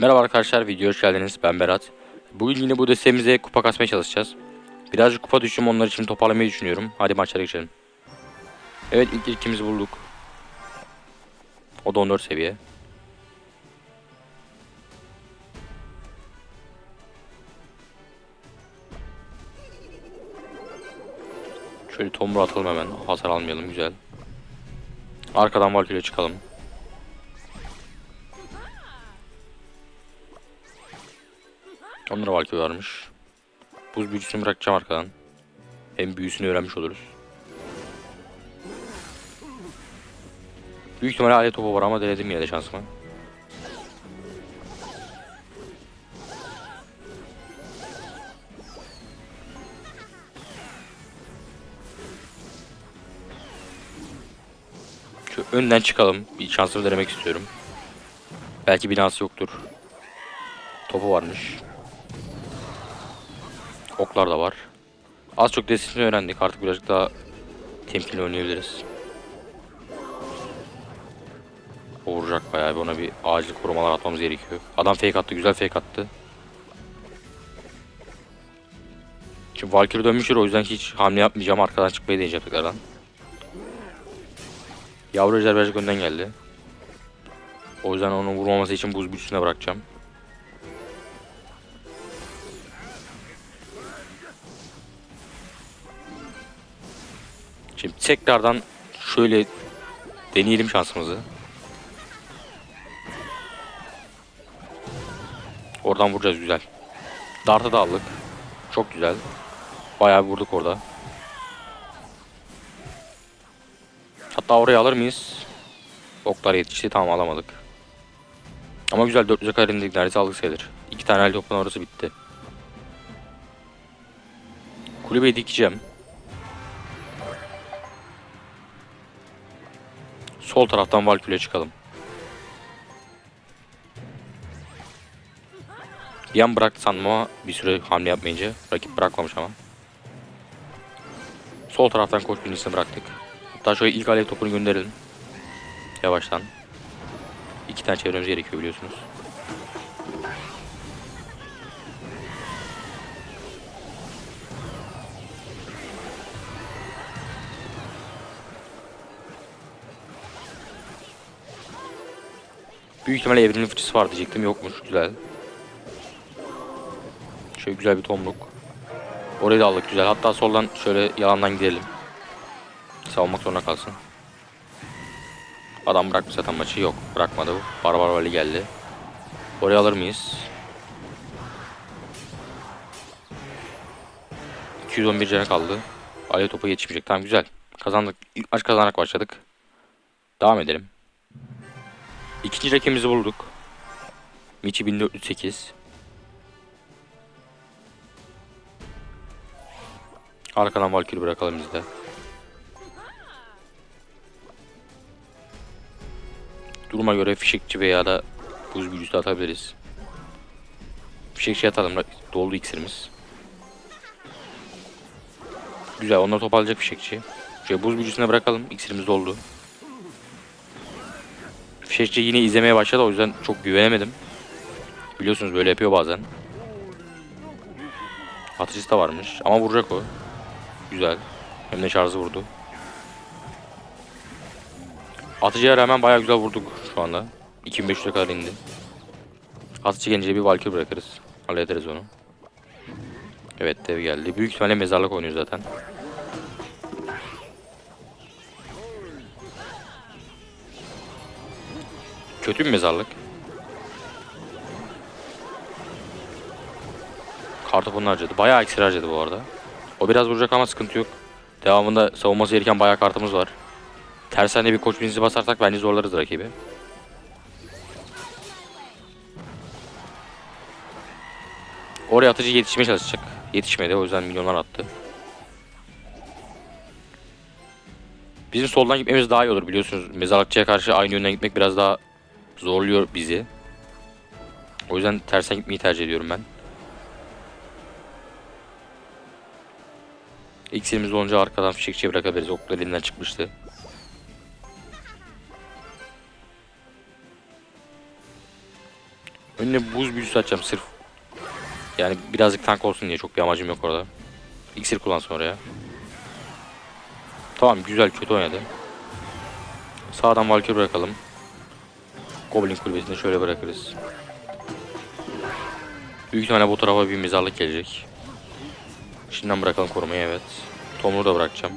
Merhaba arkadaşlar, videoya hoş geldiniz. Ben Berat. Bugün yine bu destemize kupa kasmaya çalışacağız. Birazcık kupa düştüm, onlar için toparlamayı düşünüyorum. Hadi maçlara geçelim. Evet, ilk ilkimizi bulduk. O da 14 seviye. Şöyle tomru atalım hemen. Hasar almayalım, güzel. Arkadan Valkyrie çıkalım. Onlara Valkyrie varmış. Buz büyücüsünü bırakacağım arkadan. Hem büyüsünü öğrenmiş oluruz. Büyük ihtimalle alet topu var ama denedim yine de şansıma. Şu önden çıkalım. Bir şansımı denemek istiyorum. Belki binası yoktur. Topu varmış. Oklar da var. Az çok destesini öğrendik. Artık birazcık daha temkinli oynayabiliriz. O vuracak bayağı ona bir acil korumalar atmamız gerekiyor. Adam fake attı. Güzel fake attı. Şimdi Valkyrie dönmüştür o yüzden hiç hamle yapmayacağım. Arkadan çıkmayı deneyeceğim tekrardan. Yavru ejder birazcık önden geldi. O yüzden onun vurmaması için buz büyüsüne bırakacağım. Tekrardan şöyle deneyelim şansımızı. Oradan vuracağız güzel. Dartı da aldık. Çok güzel. Bayağı vurduk orada. Hatta oraya alır mıyız? Oklar yetişti tamam alamadık. Ama güzel 400'e kadar indik neredeyse aldık sayılır. İki tane el orası bitti. Kulübeyi dikeceğim. Sol taraftan Valkyrie'ye çıkalım. Bir an bıraktı sandım ama bir süre hamle yapmayınca rakip bırakmamış ama. Sol taraftan koç birincisini bıraktık. Hatta şöyle ilk alev topunu gönderelim. Yavaştan. İki tane çevremiz gerekiyor biliyorsunuz. Büyük ihtimalle evrenin fıçısı var diyecektim. Yokmuş. Güzel. Şöyle güzel bir tomruk. Orayı da aldık güzel. Hatta soldan şöyle yalandan gidelim. Savunmak zorunda kalsın. Adam bırakmış zaten maçı. Yok. Bırakmadı. Barbar Vali geldi. Oraya alır mıyız? 211 canı kaldı. Alev topu yetişmeyecek. Tamam güzel. Kazandık. İlk maç kazanarak başladık. Devam edelim. İkinci rakibimizi bulduk. Michi 1408. Arkadan Valkyrie bırakalım biz de. Duruma göre fişekçi veya da buz büyücüsü atabiliriz. Fişekçi atalım. Doldu iksirimiz. Güzel. Onları toparlayacak fişekçi. Şöyle buz büyücüsüne bırakalım. İksirimiz doldu. Fişekçi yine izlemeye başladı. O yüzden çok güvenemedim. Biliyorsunuz böyle yapıyor bazen. Atıcısı da varmış. Ama vuracak o. Güzel. Hem de şarjı vurdu. Atıcıya rağmen bayağı güzel vurduk şu anda. 2500'e kadar indi. Atıcı gelince bir Valkyrie bırakırız. Hallederiz onu. Evet dev geldi. Büyük ihtimalle mezarlık oynuyor zaten. Kötü bir mezarlık. Kartopununu harcadı. Bayağı iksir harcadı bu arada. O biraz vuracak ama sıkıntı yok. Devamında savunması gereken bayağı kartımız var. Tersane bir koç binisi basarsak bence zorlarız rakibi. Oraya atıcı yetişmeye çalışacak. Yetişmedi o yüzden milyonlar attı. Bizim soldan gitmemiz daha iyi olur biliyorsunuz. Mezarlıkçıya karşı aynı yönden gitmek biraz daha zorluyor bizi. O yüzden tersen gitmeyi tercih ediyorum ben. İksirimiz olunca arkadan fişekçiye bırakabiliriz. Oklar elinden çıkmıştı. Önüne buz büyüsü açacağım sırf. Yani birazcık tank olsun diye çok bir amacım yok orada. İksir kullansın oraya. Tamam güzel kötü oynadı. Sağdan Valkyrie bırakalım. Goblin kulübesini şöyle bırakırız. Büyük ihtimalle bu tarafa bir mezarlık gelecek. Şimdiden bırakalım korumayı evet. Tomru da bırakacağım.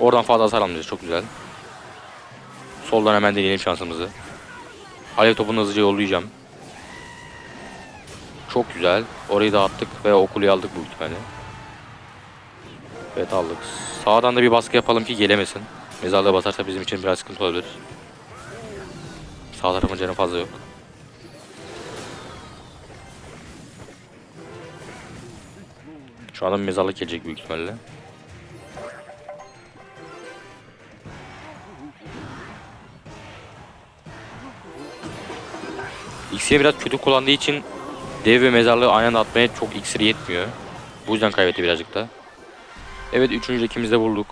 Oradan fazla hasar almayacağız çok güzel. Soldan hemen deneyelim şansımızı. Alev topunu hızlıca yollayacağım. Çok güzel. Orayı da attık ve o kuleyi aldık bu ihtimalle. Evet aldık. Sağdan da bir baskı yapalım ki gelemesin. Mezarlığa basarsa bizim için biraz sıkıntı olabilir. Sağ tarafın canı fazla yok. Şu anda mezarlık gelecek büyük ihtimalle. X'ye biraz kötü kullandığı için dev ve mezarlığı aynı anda atmaya çok iksir yetmiyor. Bu yüzden kaybetti birazcık da. Evet üçüncü ikimiz de bulduk.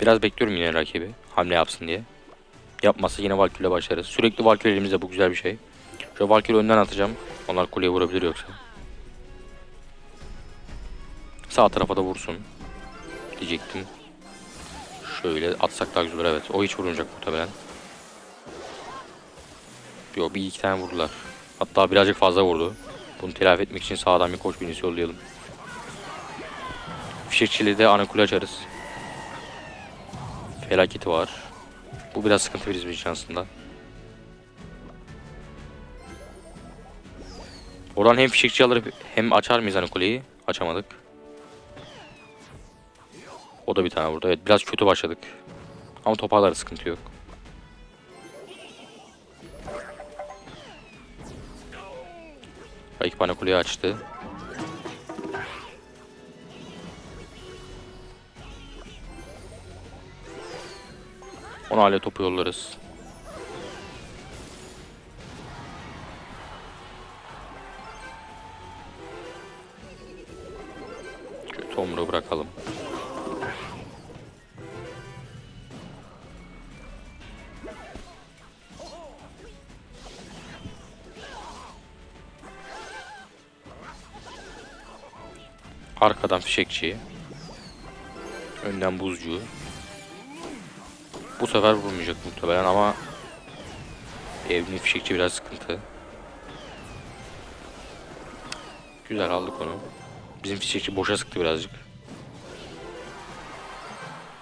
Biraz bekliyorum yine rakibi hamle yapsın diye. Yapmazsa yine Valkyrie başlarız. Sürekli Valkyrie elimizde bu güzel bir şey. Şu Valkyrie önden atacağım. Onlar kuleye vurabilir yoksa. Sağ tarafa da vursun. Diyecektim. Şöyle atsak daha güzel olur evet. O hiç vurmayacak muhtemelen. Yo bir iki tane vurdular. Hatta birazcık fazla vurdu. Bunu telafi etmek için sağdan bir koç binisi yollayalım. Fişekçili de ana kule açarız. Felaketi var. Bu biraz sıkıntı bizim için aslında. Oradan hem fişekçi alır hem açar mıyız hani kuleyi? Açamadık. O da bir tane vurdu. Evet biraz kötü başladık. Ama toparlar sıkıntı yok. Rakip bana kuleyi açtı. Ona hala topu yollarız. Şu Tomru bırakalım. Arkadan fişekçi. Önden buzcu. Bu sefer vurmayacak muhtemelen ama evli fişekçi biraz sıkıntı. Güzel aldık onu. Bizim fişekçi boşa sıktı birazcık.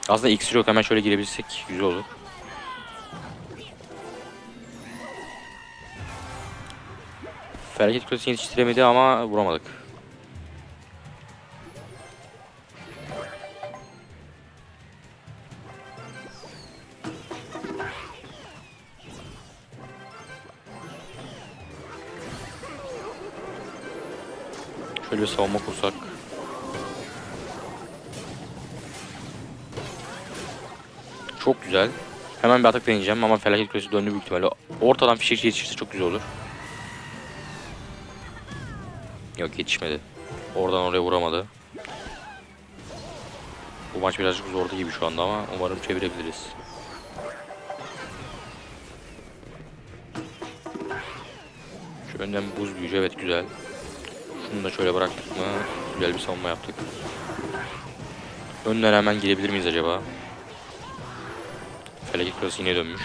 Aslında iksir yok hemen şöyle girebilsek güzel olur. Felaket kulesini yetiştiremedi ama vuramadık. Şöyle bir savunma kursak. Çok güzel. Hemen bir atak deneyeceğim ama felaket kulesi döndü büyük ihtimalle. Ortadan fişekçi yetişirse çok güzel olur. Yok yetişmedi. Oradan oraya vuramadı. Bu maç birazcık zordu gibi şu anda ama umarım çevirebiliriz. Şu önden buz büyücü evet güzel. Şunu da şöyle bıraktık mı güzel bir savunma yaptık. Önden hemen girebilir miyiz acaba? Felaket kulesi yine dönmüş.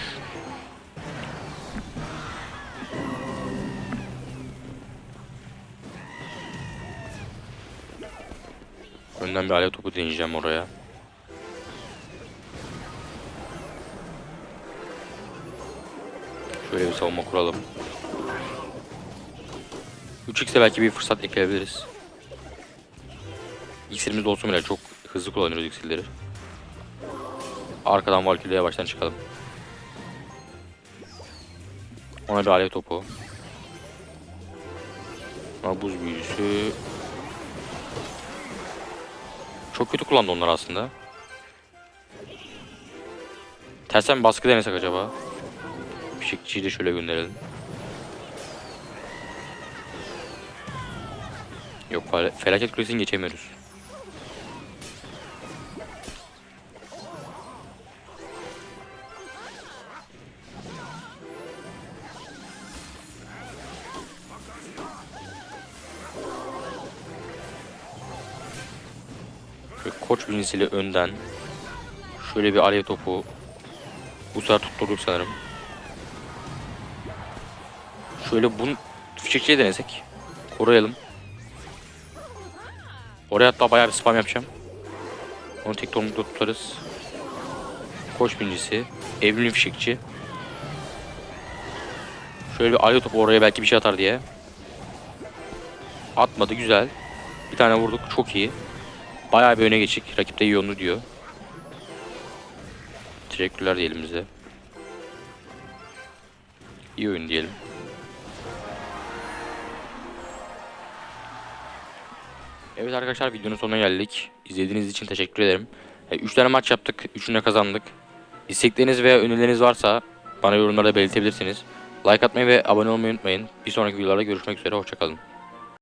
Önden bir alev topu deneyeceğim oraya. Şöyle bir savunma kuralım. 3x'e belki bir fırsat ekleyebiliriz. İksirimiz olsun bile çok hızlı kullanıyoruz iksirleri. Arkadan Valkyrie'ye baştan çıkalım. Ona bir alev topu. Ona buz büyücüsü. Çok kötü kullandı onlar aslında. Tersten baskı denesek acaba? Fişekçiyi de şöyle gönderelim. Yok felaket kulesini geçemiyoruz. Şöyle koç binisiyle önden. Şöyle bir alev topu. Bu sefer tutturduk sanırım. Şöyle bunu fişekçiye denesek. Koruyalım. Oraya hatta bayağı bir spam yapacağım. Onu tek tormukta tutarız. Koç birincisi. Evrimli fişekçi. Şöyle bir alev topu oraya belki bir şey atar diye. Atmadı güzel. Bir tane vurduk çok iyi. Bayağı bir öne geçik. Rakip de iyi onu diyor. Teşekkürler diyelim bize. İyi oyun diyelim. Evet arkadaşlar videonun sonuna geldik. İzlediğiniz için teşekkür ederim. 3 tane maç yaptık. Üçünü de kazandık. İstekleriniz veya önerileriniz varsa bana yorumlarda belirtebilirsiniz. Like atmayı ve abone olmayı unutmayın. Bir sonraki videolarda görüşmek üzere. Hoşçakalın.